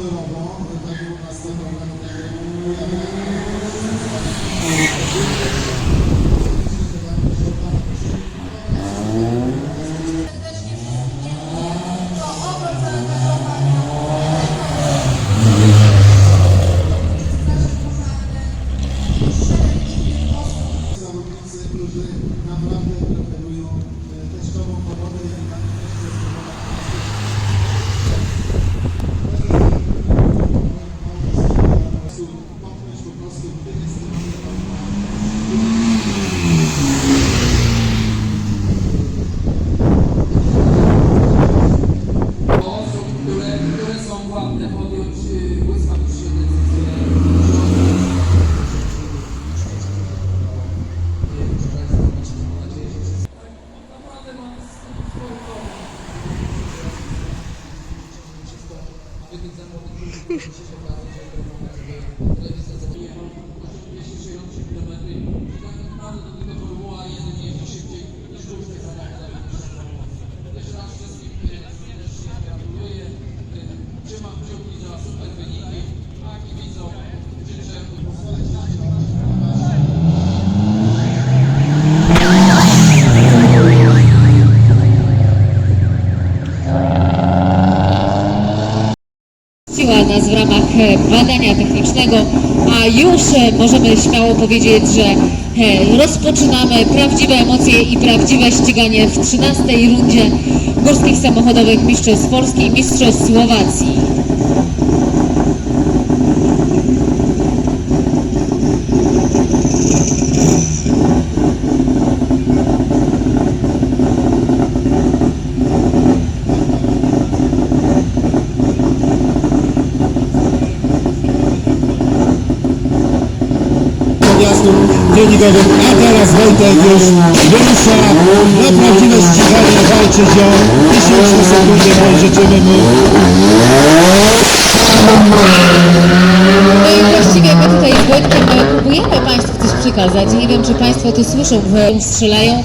Kolorowo, tak u nas ten problem zawodnicy, którzy naprawdę preferują e, teściową pogodę i dla nich też jest pogoda popchnąć po prostu w tym osób, które, które są władne podjąć y, błyskawiczne decyzje. Naprawdę mam swoją drogę. Aby tych zawodników, którzy się okazać, że telewizja zabije 263 km. Tak naprawdę do tego Formuła 1 jeździ szybciej niż różne samochody. Jeszcze raz wszystkim serdecznie gratuluję. Trzymam kciuki za super wyniki, a kibicom życzę Nas w ramach e, badania technicznego, a już e, możemy śmiało powiedzieć, że e, rozpoczynamy prawdziwe emocje i prawdziwe ściganie w 13 rundzie górskich samochodowych mistrzostw Polski i mistrzostw Słowacji. Treningowych, a teraz Wojtek już wyrusza na prawdziwe ściganie, walczyć o tysięczne sekundy, no życzymy mu No i właściwie my tutaj z Wojtkiem próbujemy Państwu coś przekazać. Nie wiem, czy Państwo to słyszą, strzelają.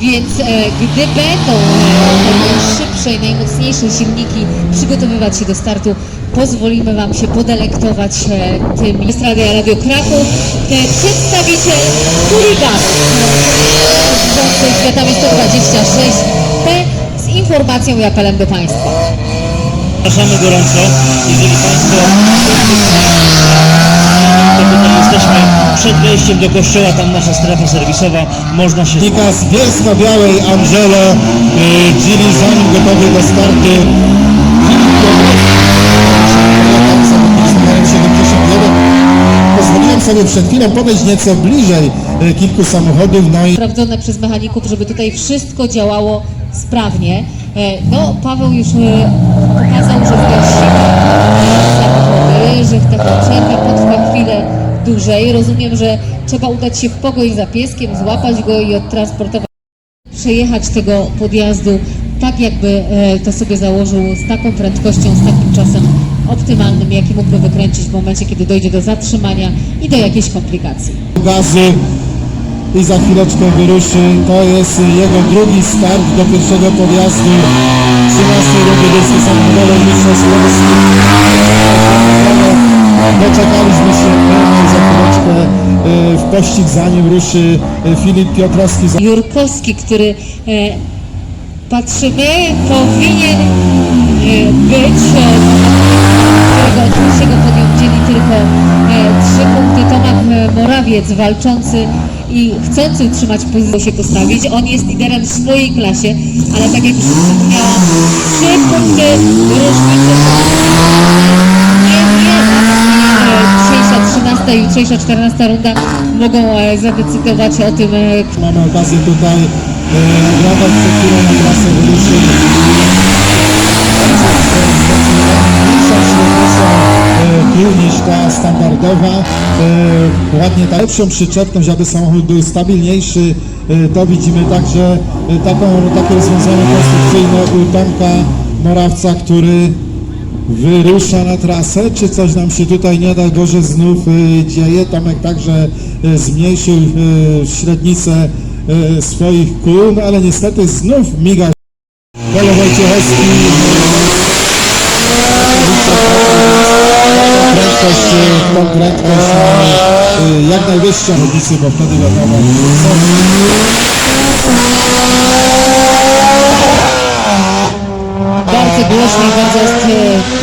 Więc e, gdy będą e, najszybsze i najmocniejsze silniki przygotowywać się do startu, pozwolimy Wam się podelektować e, tym. Jest Radio Radio Kraków, przedstawiciel Hurricane rządzącej światami 126P z informacją i apelem do Państwa. Zapraszamy gorąco. Jeżeli Państwo to tutaj jesteśmy przed wejściem do kościoła, tam nasza strefa serwisowa, można się... Nika z Bielska-Białej, Angelo, y, Gili, zanim gotowy do startu. Sobie przed chwilą podejść nieco bliżej y, kilku samochodów, no i sprawdzone przez mechaników, żeby tutaj wszystko działało sprawnie. E, No, Paweł już e, pokazał, że samochody, że przerwa potrwa chwilę dłużej. Rozumiem, że trzeba udać się w pogoń za pieskiem, złapać go i odtransportować, przejechać tego podjazdu tak, jakby e, to sobie założył z taką prędkością, z takim czasem optymalnym, jaki mógłby wykręcić w momencie, kiedy dojdzie do zatrzymania i do jakiejś komplikacji. gazy i za chwileczkę wyruszy. To jest jego drugi start do pierwszego podjazdu 13 rundy górskiej samochodowej Mistrzostw Polski. Doczekaliśmy się za chwileczkę y, w pościg zanim ruszy y, Filip Piotrowski. Jurkowski, który e, patrzymy, powinien e, być, e, którego podium dzieli tylko e, trzy punkty. Tomak e, Morawiec walczący i chcący utrzymać pozycję się postawić. On jest liderem w swojej klasie, ale tak jak już wspomniałam, trzy punkty różnicy. Dzisiejsza 13 i jutrzejsza 14 runda mogą e, zadecydować o tym, Mamy okazję tutaj przed chwilą na. E, ładnie ta lepszą przyczepność, aby samochód był stabilniejszy. E, to widzimy także e, taką, takie rozwiązanie konstrukcyjne u Tomka Morawca, który wyrusza na trasę, czy coś nam się tutaj nie da Boże znów y, dzieje. Tomek także zmniejszył e, średnicę swoich kół, no ale niestety znów miga Wojciechowski prędkość, tą prędkość na jak najwyższą bo wtedy wiadomo co Bardzo głośno i bardzo ostre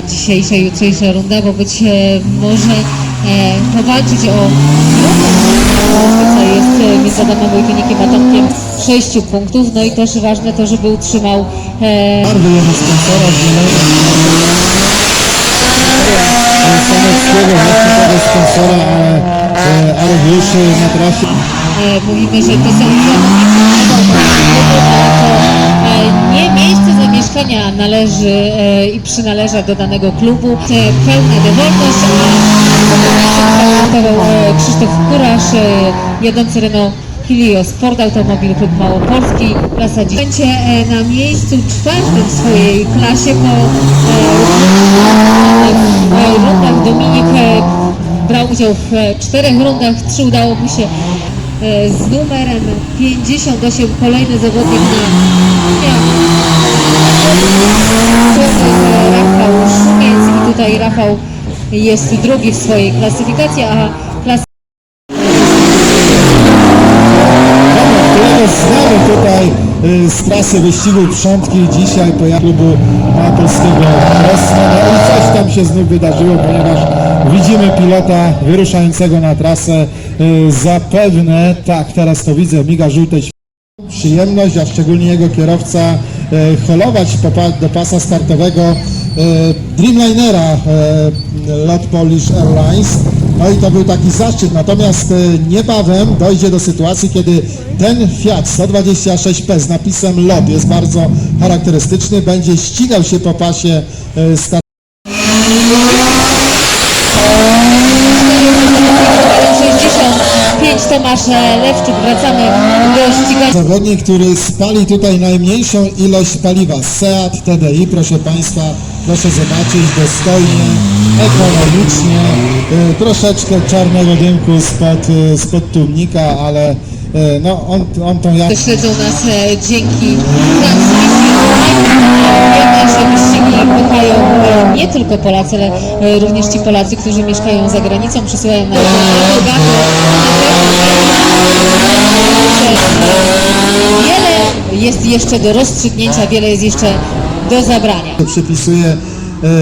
dzisiejsza, jutrzejsza runda, bo być e, może e, powalczyć o różnica jest e, między Adamem Wojtunikiem a Tomkiem 6 punktów, no i też ważne to, żeby utrzymał e, jego sponsora Mówimy, że to są e, nie miejsce zamieszkania należy e, i przynależa do danego klubu. Pełna dowolność, a e, Krzysztof Kurasz, jadący Renault Clio Sport Automobil Klub Małopolski, klasa 10. Będzie e, na miejscu czwartym w swojej klasie po e, rundach. Dominik e, brał udział w czterech rundach, trzy udało mu się z numerem 58 kolejny zawodnik na Rafał Szumiec i tutaj Rafał jest drugi w swojej klasyfikacji, a klasa którego znamy tutaj y, z trasy wyścigu Przątki dzisiaj pojazd klubu Małopolskiego Krosna. No i coś tam się znów wydarzyło, ponieważ widzimy pilota wyruszającego na trasę. Y, Zapewne, tak teraz to widzę, miga żółte przyjemność, a szczególnie jego kierowca holować popa- do pasa startowego e, Dreamlinera e, lot Polish Airlines. No i to był taki zaszczyt. Natomiast e, niebawem dojdzie do sytuacji, kiedy ten Fiat 126P z napisem LOT jest bardzo charakterystyczny, będzie ścigał się po pasie e, startowego. 65 Tomasz Lewczyk, wracamy. Zawodnik, który spali tutaj najmniejszą ilość paliwa. Seat TDI, proszę Państwa, proszę zobaczyć, dostojnie, ekonomicznie, y, troszeczkę czarnego dymku spod, y, spod tłumnika, ale y, no, on, on tą jakość Śledzą nas e, dzięki transmisji. Wiemy, że wyścigi kochają e, nie tylko Polacy, ale e, również ci Polacy, którzy mieszkają za granicą, przysyłają bogato. Wiele jest jeszcze do rozstrzygnięcia, wiele jest jeszcze do zabrania. przypisuje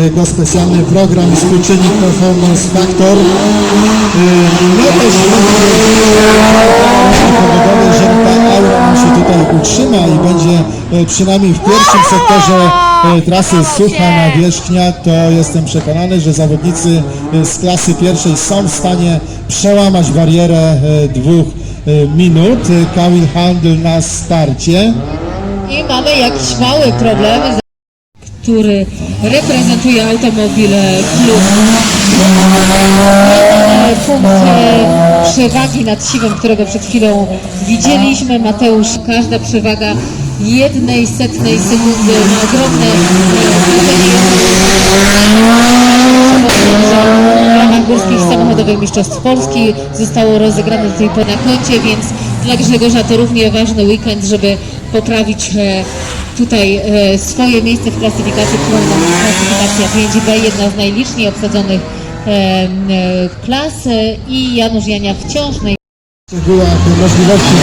y, go specjalny program współczynnik Performance Factor. Y, No też że ta aura się tutaj utrzyma i będzie przynajmniej w pierwszym sektorze y, trasy sucha nawierzchnia, to jestem przekonany, że zawodnicy y, z klasy pierwszej są w stanie przełamać barierę dwóch minut. Kamil Handel na starcie. I mamy jakiś mały problem, który reprezentuje automobil e, klub. E, Punkt e, przewagi nad siwem, którego przed chwilą widzieliśmy. Mateusz, każda przewaga jednej setnej sekundy ma ogromne w ramach górskich samochodowych mistrzostw Polski. Zostało rozegrane do tej pory na więc dla Grzegorza to równie ważny weekend, żeby poprawić e, tutaj e, swoje miejsce w klasyfikacji, którą mamy klasyfikacja 5B, jedna z najliczniej obsadzonych e, klas. I Janusz Jania wciąż naj była możliwości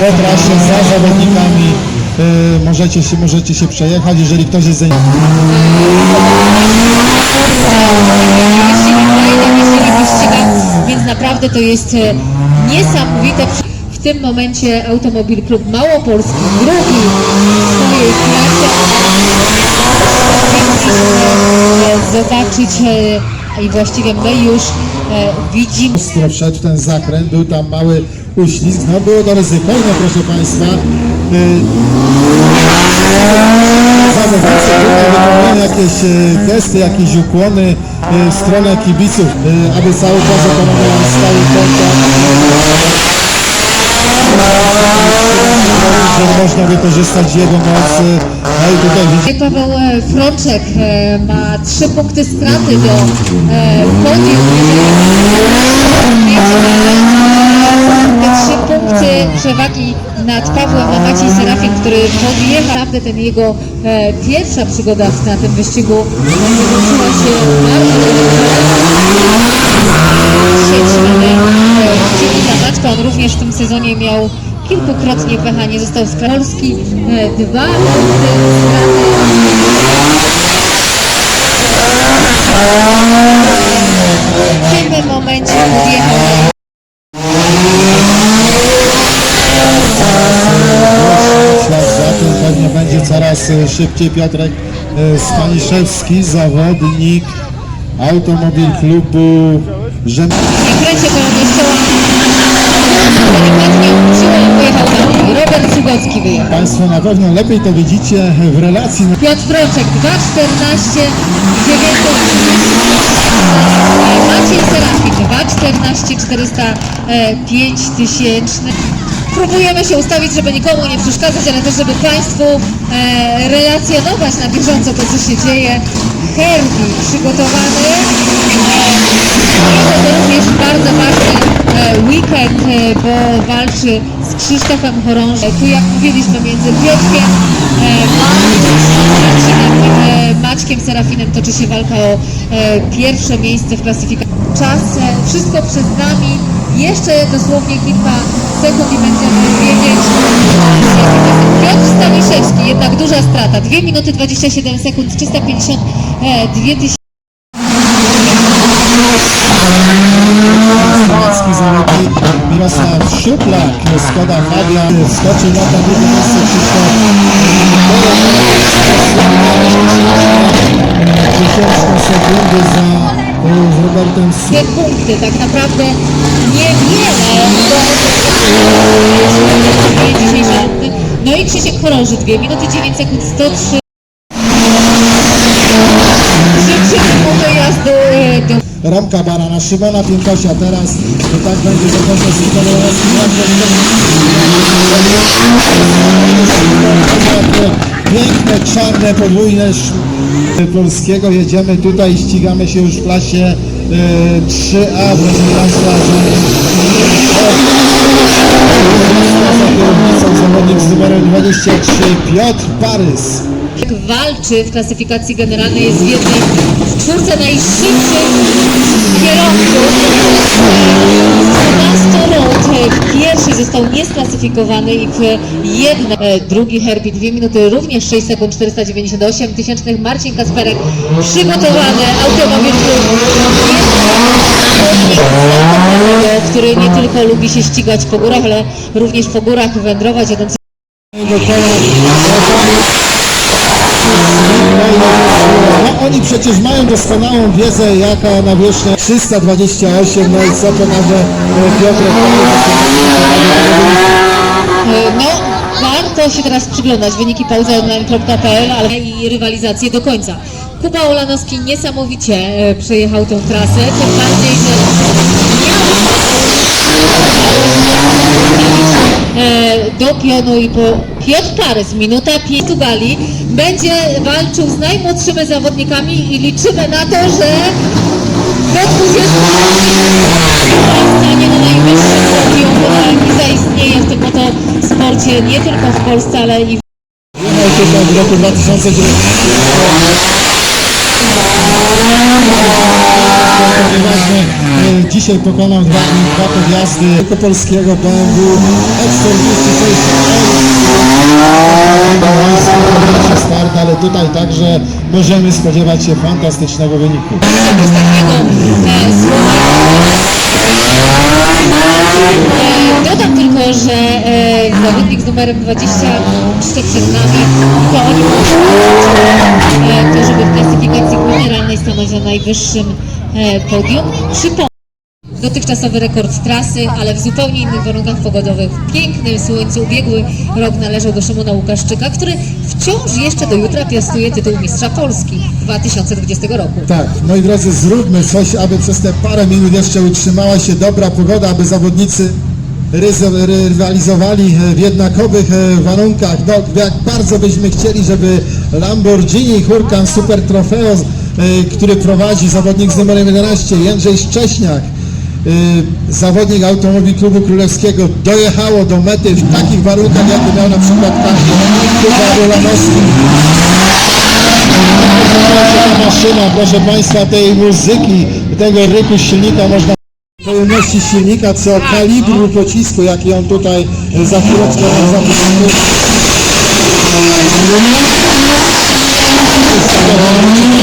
po trasie za zawodnikami. y, możecie, się, możecie się przejechać, jeżeli ktoś jest zainteresowany. więc naprawdę to jest e, niesamowite. W tym momencie Automobil Klub Małopolski drugi w swojej klasie. E, Zobaczyć i właściwie my już e, Ostro wszedł ten zakręt, był tam mały uślizg, no było to ryzykowne, proszę Państwa. Y, Zawodnicy tutaj wykonują jakieś y, gesty, jakieś ukłony w stronę kibiców, aby cały czas ekonomią stały kontakt. że można wykorzystać jego moc. E, No. Paweł e, Frączek e, ma trzy punkty straty do e, podium. Te trzy punkty przewagi nad Pawłem ma Maciej Serafin, który podjechał. Naprawdę ten jego e, pierwsza przygoda na tym wyścigu zakończyła się bardzo za Maćka. On również w tym sezonie miał kilkukrotnie wahanie. Został z Polski. E, Dwa punkty. W tym momencie tym pewnie będzie coraz e, szybciej Piotrek e, Staniszewski, zawodnik Automobil Klubu Rzym. Robert Cugocki wyjechał. Państwo na pewno lepiej to widzicie w relacji. Piotr Brączek 2.14 Maciej Serafin 2.14 405 tysięczny. Próbujemy się ustawić, żeby nikomu nie przeszkadzać, ale też żeby Państwu e, relacjonować na bieżąco to, co się dzieje. Herbie przygotowany. To również bardzo ważny e, weekend, e, bo walczy z Krzysztofem Chorążem. Tu jak mówiliśmy między Piotrkiem e, Marcinem, Maćkiem Serafinem toczy się walka o pierwsze miejsce w klasyfikacji. Czas, wszystko przed nami. Jeszcze dosłownie kilka sekund i będziemy wiedzieć, Piotr Staniszewski, jednak duża strata. 2 minuty 27 sekund, 350, 2000. Szuplak, Skoda Fabia, wskoczył na to drugie miejsce sekundy za z Robertem Su- dwie punkty, tak naprawdę niewiele do. No i Krzysiek Chorąży, 2 minuty 9 sekund, 103. Życzymy mu e, do Ramka Barana, Szymona Piękosia teraz, i tak będzie zakończony z Piękne, czarne, podwójne polskiego. Jedziemy tutaj, ścigamy się już w klasie e, 3A, proszę Państwa. Kierownicą zawodnik z numerem 23 Piotr Parys. Walczy w klasyfikacji generalnej, jest w jednej w czwórce najszybszych kierowców. 12 rund pierwszy został niesklasyfikowany i w jednej, e, drugi Herbie 2 minuty, również 6 sekund 498 tysięcznych. Marcin Kasperek przygotowany, automobil który- nie tylko lubi się ścigać po górach, ale również po górach wędrować. Jeden No oni przecież mają doskonałą wiedzę jaka nawierzchnia 328, no i co pokaże e, Piotrek. E, No, warto się teraz przyglądać. Wyniki pauzaonline.pl, ale i rywalizację do końca. Kuba Olanowski niesamowicie e, przejechał tą trasę, tym bardziej, że e, do pionu i po Piotr Parys, minuta 5 gali, będzie walczył z najmłodszymi zawodnikami i liczymy na to, że do 20 stanie na najwyższym podium e, i zaistnieje w tym oto sporcie nie tylko w Polsce, ale i w roku 2009. E, dzisiaj pokonał dwa, dwa podjazdy wielkopolskiego BMW X46 start, ale tutaj także możemy spodziewać się fantastycznego wyniku. e. E, Dodam tylko, że e, zawodnik z numerem 23 przed nami, to oni muszą e, to, żeby w klasyfikacji generalnej stanąć na najwyższym e, podium. Przypomnę, Dotychczasowy rekord trasy, ale w zupełnie innych warunkach pogodowych. W pięknym słońcu ubiegły rok należał do Szymona Łukaszczyka, który wciąż jeszcze do jutra piastuje tytuł Mistrza Polski 2020 roku. Tak, moi drodzy, zróbmy coś, aby przez te parę minut jeszcze utrzymała się dobra pogoda, aby zawodnicy rywalizowali e, w jednakowych e, warunkach. No, jak bardzo byśmy chcieli, żeby Lamborghini Huracan Super Trofeo, e, który prowadzi zawodnik z numerem 11, Jędrzej Szcześniak, e, zawodnik Automobil Klubu Królewskiego, dojechało do mety w takich warunkach, jakie miał na przykład Kuba Rolanowski. Maszyna, proszę Państwa, tej muzyki, tego ryku silnika można pojemności silnika, co kalibru pocisku, jaki on tutaj za chwileczkę nam.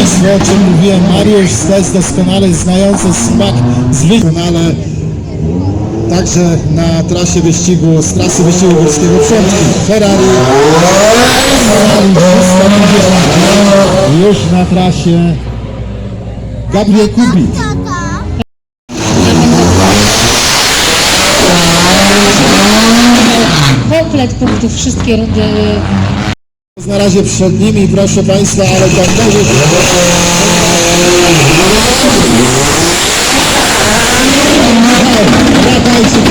Państwo, o czym mówiłem, Mariusz Stec doskonale znający smak zwykłego, Także na trasie wyścigu, z trasy wyścigu górskiego przodki Ferrari, Ferrari 350, już na trasie. Gabriel Kubik. Komplet punktów, wszystkie rundy Na razie przed nimi, proszę Państwa, ale tam może się...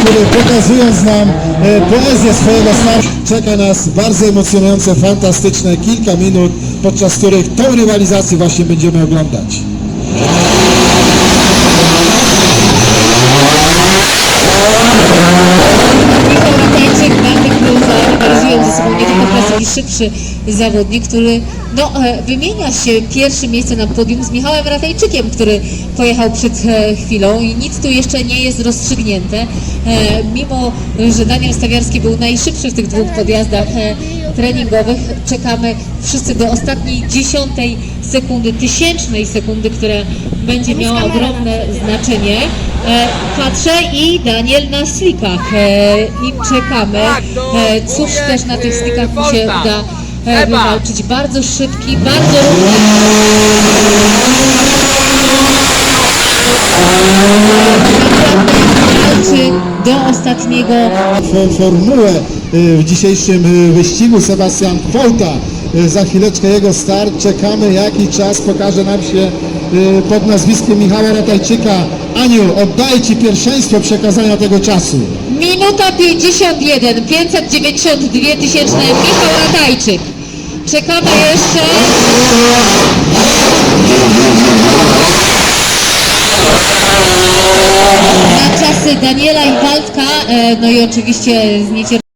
Który pokazując nam e, poezję swojego startu, czeka nas bardzo emocjonujące, fantastyczne kilka minut, podczas których tą rywalizację właśnie będziemy oglądać. Michał Ratajczyk, Bartek Kluza rywalizują ze sobą nie tylko klasyki szybszy zawodnik, który no, e, wymienia się pierwsze miejsce na podium z Michałem Ratajczykiem, który pojechał przed e, chwilą i nic tu jeszcze nie jest rozstrzygnięte. E, Mimo, że Daniel Stawiarski był najszybszy w tych dwóch podjazdach treningowych, czekamy wszyscy do ostatniej dziesiątej sekundy, tysięcznej sekundy, która będzie miała ogromne znaczenie. Patrzę i Daniel na slikach i czekamy. E, Cóż też na tych slikach mu się uda wywalczyć. Bardzo szybki, bardzo równy. Walczy do ostatniego fo- formułę y, w dzisiejszym y, wyścigu. Sebastian Kwolta, y, za chwileczkę jego start. Czekamy jaki czas pokaże nam się pod nazwiskiem Michała Ratajczyka. Aniu, oddaję Ci pierwszeństwo przekazania tego czasu. Minuta 51, 592 tysięczne Michał Ratajczyk. Czekamy jeszcze. Na czasy Daniela i Waldka, e, no i oczywiście z niecierpliwością.